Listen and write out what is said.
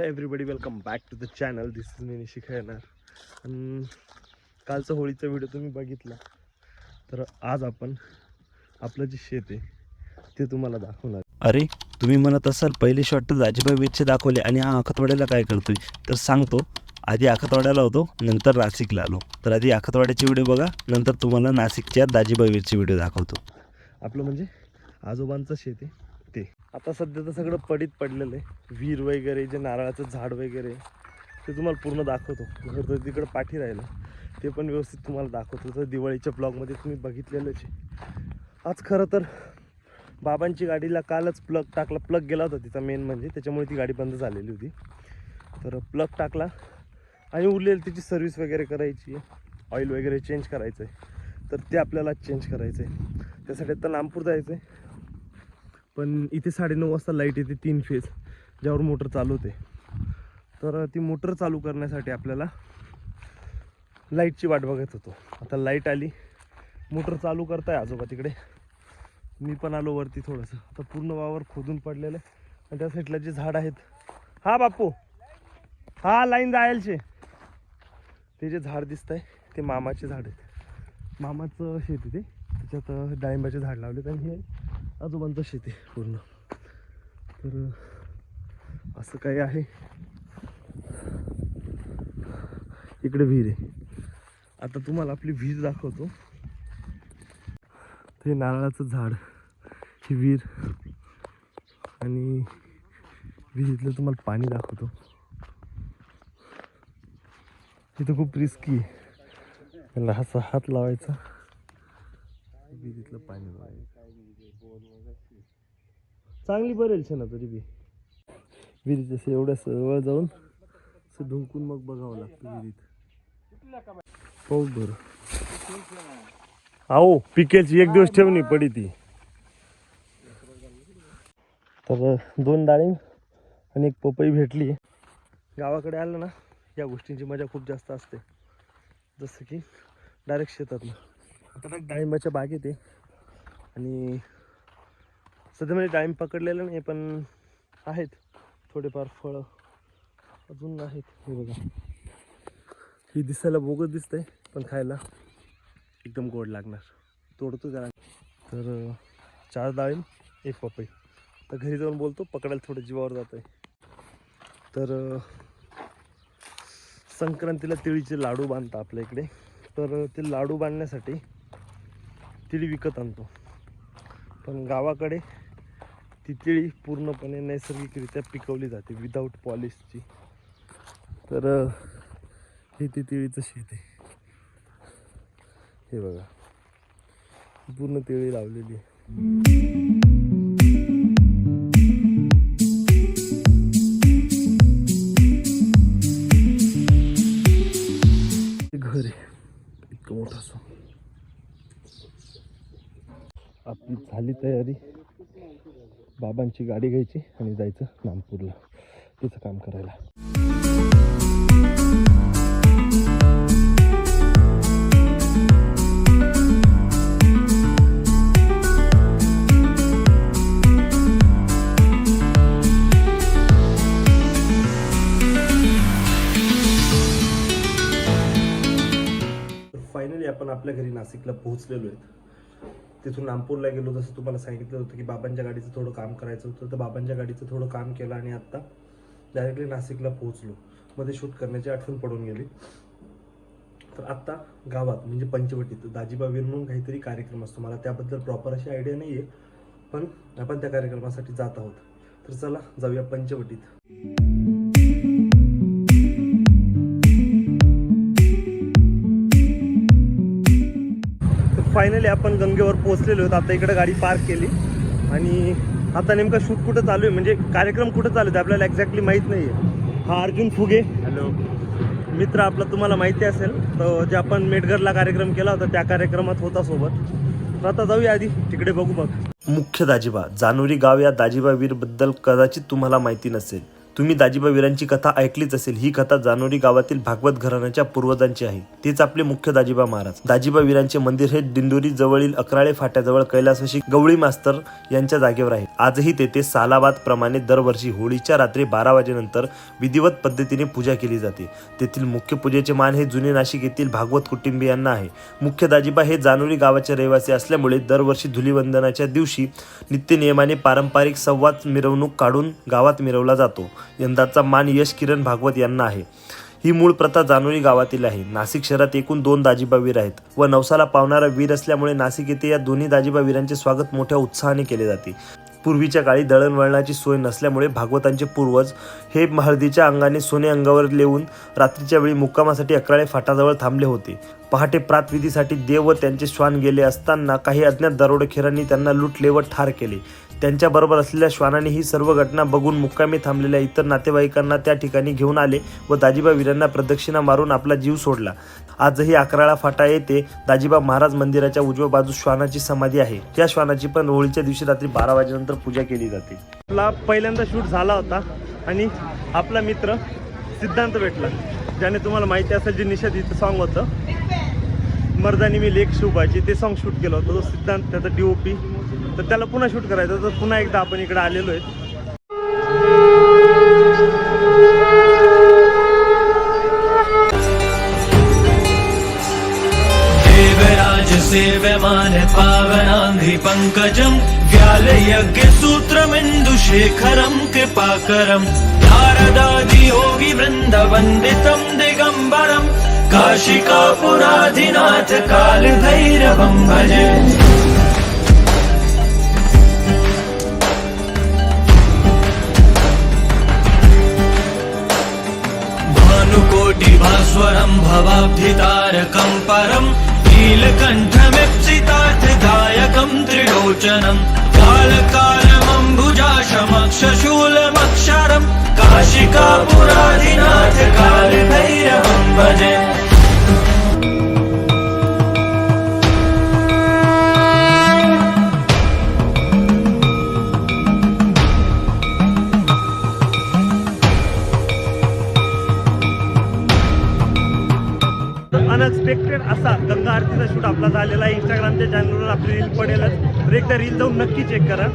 Everybody welcome back to the channel this is me Nishi खेळणार कालचा होळीचा video तुम्ही बघितला. तर आज आपण आपलं जे शेत आहे ते तुम्हाला दाखवणार. अरे तुम्ही म्हणत असाल पहिले शॉट तर दाजीबाई वेदचे दाखवले आणि हा आखतवाड्याला काय करतोय? तर सांगतो आधी आखतवाड्याला होतो नंतर नाशिकला आलो. तर आधी आखतवाड्याची व्हिडिओ बघा नंतर तुम्हाला नाशिकच्या दाजीबाई व्हिडिओ दाखवतो. आपलं म्हणजे आजोबांचं शेत आहे ते. आता सध्या तर सगळं पडीत पडलेलं आहे. विहीर वगैरे जे नारळाचं झाड वगैरे ते तुम्हाला पूर्ण दाखवतो. घर तर तिकडं पाठी राहिलं. ते पण व्यवस्थित तुम्हाला दाखवतो. तर दिवाळीच्या ब्लॉगमध्ये तुम्ही बघितलेलंच आहे. आज खरं तर बाबांची गाडीला कालच प्लग टाकला. प्लग गेला होता तिचा मेन म्हणजे. त्याच्यामुळे ती गाडी बंद झालेली होती. तर प्लग टाकला. आणि उरलेली तिची सर्व्हिस वगैरे करायची ऑइल वगैरे चेंज करायचं आहे तर ते आपल्याला चेंज करायचं आहे त्यासाठी आता नामपूर जायचं आहे पण इथे साडेनऊ वाजता लाइट येते तीन फेज ज्यावर मोटर चालू होते. तर ती मोटर चालू करण्यासाठी आपल्याला लाईटची वाट बघत होतो. आता लाइट आली. मोटर चालू करताय आजोबा तिकडे. मी पण आलो वरती थोडंसं. आता पूर्ण वावर खोदून पडलेलं आहे. आणि त्या साईडला जे झाड आहेत. हा बापू हा लाईन जायलचे. ते जे झाड दिसत आहे ते मामाचे झाड आहेत. मामाचं शेत आहे ते. त्याच्यात डाळिंबाचे झाड लावलेत आणि हे आजोबांचं शेत आहे पूर्ण. तर असं काही आहे. इकडे विहीर आहे. आता तुम्हाला आपली विहीर दाखवतो. ते नारळाचं झाड ही विहीर. आणि विहिरीतलं तुम्हाला पाणी दाखवतो. इथं खूप रिस्की आहे. त्याला असा हात लावायचा. विहिरीतलं पाणी चांगली बरेल छान तरी बी. विहिरीत असं एवढ्या जवळ जाऊन असं ढुंकून मग बघावं लागतं विहिरीत. पाऊस बरं आहो पिकेलची एक दिवस ठेवणी पडी ती. तर दोन डाळिंब आणि एक पपई भेटली. गावाकडे आलं ना. या गोष्टींची मजा खूप जास्त असते. जसं की डायरेक्ट शेतातलं आता डाळिंबाच्या बागेत आहे. आणि सध्या म्हणजे डाळिंब पकडलेलं नाही पण आहेत. थोडेफार फळं अजून आहेत. हे बघा. ही दिसायला बोगस दिसतंय पण खायला एकदम गोड लागणार. तोडतो जरा. तर चार डाळिंब एक पपई. तर घरी जाऊन बोलतो पकडायला थोडं जीवावर जात आहे तर संक्रांतीला तिळीचे लाडू बांधतात आपल्या इकडे. तर ते लाडू बांधण्यासाठी तिळी विकत आणतो. पण गावाकडे ती तिळी पूर्णपणे नैसर्गिकरित्या पिकवली जाते विदाऊट पॉलिशची तर हे ती तिळीचं शेत आहे. हे बघा. पूर्ण तिळी लावलेली घर आहे. इतकं मोठं असं. आपली झाली तयारी. बाबांची गाडी घ्यायची आणि जायचं नामपूरला तिचं काम करायला. आपण आपल्या घरी नाशिकला पोहोचलेलो आहेत. तिथून नामपूरला गेलो जसं तुम्हाला सांगितलं होतं की बाबांच्या गाडीचं थोडं काम करायचं होतं तर बाबांच्या गाडीचं थोडं काम केलं आणि आत्ता डायरेक्टली नाशिकला पोहोचलो. मध्ये शूट करण्याची आठवण पडून गेली. तर आत्ता गावात म्हणजे पंचवटीत दाजीबावीर म्हणून काहीतरी कार्यक्रम असतो. मला त्याबद्दल प्रॉपर अशी आयडिया नाही आहे पण आपण त्या कार्यक्रमासाठी जात आहोत. तर चला जाऊया पंचवटीत. फायनली आपण गंगेवर पोहोचलेलो आहोत. आता इकडे गाडी पार्क केली. आणि आता नेमका शूट कुठं चालू आहे? म्हणजे कार्यक्रम कुठं चालू आहे? आपल्याला एक्झॅक्टली माहीत नाही आहे हा अर्जुन फुगे. हॅलो मित्र आपला तुम्हाला माहिती असेल तर जे आपण मेटघरला कार्यक्रम केला होता त्या कार्यक्रमात होता सोबत. तर आता जाऊया आधी. तिकडे बघू मग मुख्य दाजिबा जानोरी गाव या दाजिबा वीरबद्दल कदाचित तुम्हाला माहिती नसेल. तुम्ही दाजीबा वीरांची कथा ऐकलीच असेल ही कथा जानोरी गावातील भागवत घराण्याच्या पूर्वजांची आहे. तेच आपले मुख्य दाजीबा महाराज. दाजीबा वीरांचे मंदिर हे दिंडोरी जवळील अकराळे फाट्याजवळ कैलासवशी गवळी मास्तर यांच्या जागेवर आहे. आजही तेथे सालाबाद प्रमाणे दरवर्षी होळीच्या रात्री बारा वाजेनंतर विधिवत पद्धतीने पूजा केली जाते. तेथील मुख्य पूजेचे मान हे जुने नाशिक येथील भागवत कुटुंबियांना आहे. मुख्य दाजीबा हे जानोरी गावाचे रहिवासी असल्यामुळे दरवर्षी धुलीवंदनाच्या दिवशी नित्यनियमाने पारंपरिक संवाद मिरवणूक काढून गावात मिरवला जातो. यंदाचा मान यश किरण भागवत यांना आहे. ही मूळ प्रथा जानोरी गावातील आहे. नाशिक शहरात एकूण दोन दाजीबा वीर आहेत व नवसाला पावणारा वीर असल्यामुळे नाशिक येथे या दोन्ही दाजीबा वीरांचे स्वागत मोठ्या उत्साहाने केले जाते. पूर्वीच्या काळी दळणवळणाची सोय नसल्यामुळे भागवतांचे पूर्वज हे हळदीच्या अंगाने सोने अंगावर लेवून रात्रीच्या वेळी मुक्कामासाठी अकराळे फाटाजवळ थांबले होते. पहाटे प्रातविधीसाठी देव व त्यांचे श्वान गेले असताना काही अज्ञात दरोडेखेरांनी त्यांना लुटले व ठार केले. त्यांच्याबरोबर असलेल्या श्वानाने ही सर्व घटना बघून मुक्कामी थांबलेल्या इतर नातेवाईकांना त्या ठिकाणी घेऊन आले व दाजीबा वीरांना प्रदक्षिणा मारून आपला जीव सोडला. आजही अकराळा फाटा येथे दाजीबा महाराज मंदिराच्या उजव्या बाजूस श्वानाची समाधी आहे. त्या श्वानाची पण होळीच्या दिवशी रात्री बारा वाजेनंतर पूजा केली जाते. आपला पहिल्यांदा शूट झाला होता आणि आपला मित्र सिद्धांत भेटला ज्याने तुम्हाला माहिती असेल जे निषेधित सॉन्ग होतं. मर्दानी मी लेख शुभाची ते सॉन्ग शूट केलं होतं. तो सिद्धांत त्याचा डी ओ पी तर त्याला पुन्हा शूट करायचं तर पुन्हा एकदा आपण इकडे आलेलो आहे सेव्यमान पावनाङ्घ्रि पङ्कजम् व्यालयज्ञसूत्रमिन्दुशेखरम् कृपाकरम् नारदादियोगि वृन्दवन्दितम् दिगम्बरम् काशिकापुराधिनाथ कालभैरवम् भजे। भानुकोटिभास्वरम् भवाब्धितारकं परं नीलकण्ठमिप्सितार्थदायकम् त्रिलोचनं कालकालमम्बुजाशमक्षशूलमक्षरम् काशिकापुराधिनाथ कालभैरवम् भजे। अनएक्सपेक्टेड असा गंगा आरतीचा शूट आपला झालेला आहे. इंस्टाग्रामच्या चॅनलवर आपली रील पडेलच. तर एकदा रील जाऊन नक्की चेक करा.